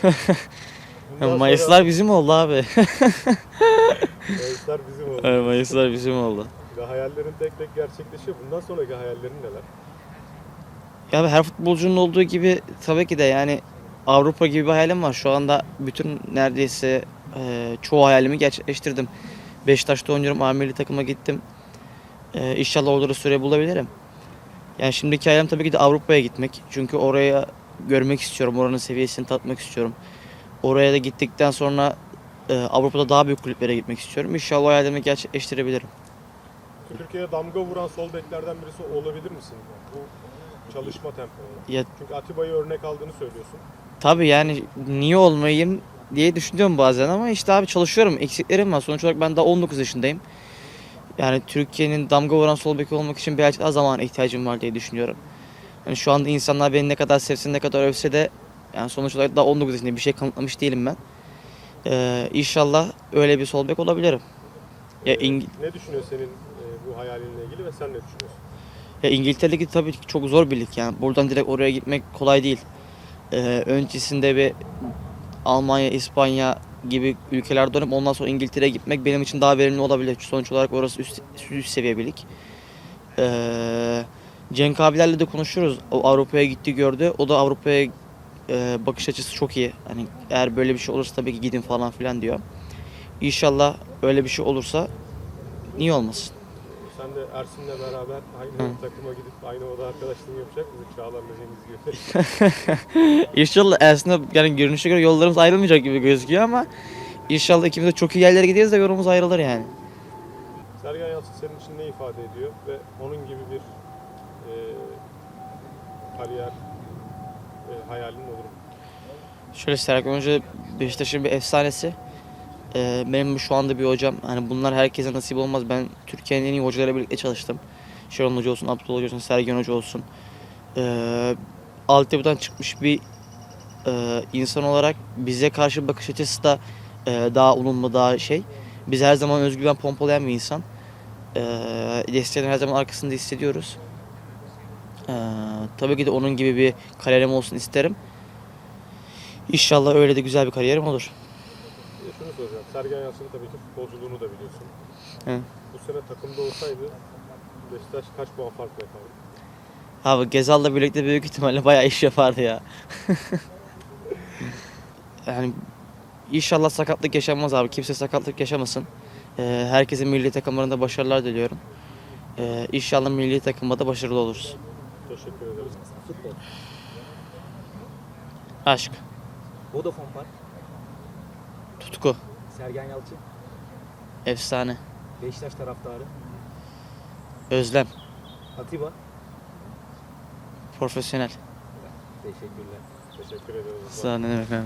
Bundan sonra Mayıslar bizim oldu abi. Mayıslar bizim oldu. Evet, Mayıslar bizim oldu. Ve hayallerin tek tek gerçekleşiyor. Bundan sonraki hayallerin neler? Ya her futbolcunun olduğu gibi tabii ki de yani Avrupa gibi bir hayalim var. Şu anda bütün neredeyse e, çoğu hayalimi gerçekleştirdim. Beşiktaş'ta oynuyorum. A milli takıma gittim. E, inşallah orada da süre bulabilirim. Yani şimdiki hayalim tabii ki de Avrupa'ya gitmek. Çünkü oraya görmek istiyorum. Oranın seviyesini tatmak istiyorum. Oraya da gittikten sonra e, Avrupa'da daha büyük kulüplere gitmek istiyorum. İnşallah o hayalimi gerçekleştirebilirim. Türkiye'ye damga vuran sol beklerden birisi olabilir misin? Bu çalışma temponu. Ya Çünkü Atiba'yı örnek aldığını söylüyorsun. Tabii yani niye olmayayım diye düşünüyorum bazen ama işte abi çalışıyorum. Eksiklerim var. Sonuç olarak ben daha 19 yaşındayım. Yani Türkiye'nin damga vuran sol beki olmak için birazcık daha zaman ihtiyacım var diye düşünüyorum. Yani şu anda insanlar beni ne kadar sevsin ne kadar övse de yani sonuç olarak daha 19 yaşındayım. Bir şey kanıtlamış değilim ben. Ee, inşallah öyle bir sol bek olabilirim. Ya, İng- ne düşünüyor senin e, bu hayalinle ilgili ve sen ne düşünüyorsun? Ya İngiltere Ligi tabii ki çok zor bir lig yani. Buradan direkt oraya gitmek kolay değil. Ee, öncesinde bir Almanya, İspanya gibi ülkelerde oynayıp ondan sonra İngiltere'ye gitmek benim için daha verimli olabilir. Sonuç olarak orası üst, üst seviye bir lig. Ee, Cenk abilerle de konuşuyoruz. O Avrupa'ya gitti gördü. O da Avrupa'ya e, bakış açısı çok iyi. Hani eğer böyle bir şey olursa tabii ki gidin falan filan diyor. İnşallah öyle bir şey olursa niye olmasın? Sen de Ersin'le beraber aynı Hı. takıma gidip aynı oda arkadaşlığını yapacak mısın? Çağlar'la Cengiz gibi. İnşallah aslında yani görünüşe göre yollarımız ayrılmayacak gibi gözüküyor ama inşallah ikimiz de çok iyi yerlere gideriz de yolumuz ayrılır yani. Sergen Yalçın senin için ne ifade ediyor ve onun gibi bir e, kariyer e, hayalin olur mu? Şöyle Serkan Hoca Beşiktaş'ın bir efsanesi. Ee, benim şu anda bir hocam. Hani bunlar herkese nasip olmaz. Ben Türkiye'nin en iyi hocalarıyla birlikte çalıştım. Şenol Hoca olsun, Abdullah Hoca olsun, Sergen Hoca olsun. Ee, altyapıdan çıkmış bir e, insan olarak bize karşı bakış açısı da e, daha olumlu, daha şey. Biz her zaman özgüven pompalayan bir insan. Ee, desteğini her zaman arkasında hissediyoruz. Ee, tabii ki de onun gibi bir kariyerim olsun isterim. İnşallah öyle de güzel bir kariyerim olur. Bir de şunu soracağım. Sergen Yalçın'ın tabii ki futbolculuğunu da biliyorsun. Hı. Bu sene takımda olsaydı Beşiktaş kaç puan farkla yapardı? Abi Gezal'la birlikte büyük ihtimalle bayağı iş yapardı ya. yani inşallah sakatlık yaşanmaz abi. Kimse sakatlık yaşamasın. Ee, herkesin milli takımlarında başarılar diliyorum. Ee, inşallah milli takımda da başarılı oluruz. Teşekkür ederiz. Futbol. Aşk, Vodafone Park. tutku, Sergen Yalçın. efsane, Beşiktaş taraftarı. özlem, Atiba. profesyonel. Teşekkürler. Teşekkür ederiz. Sağ ol, ne demek abi.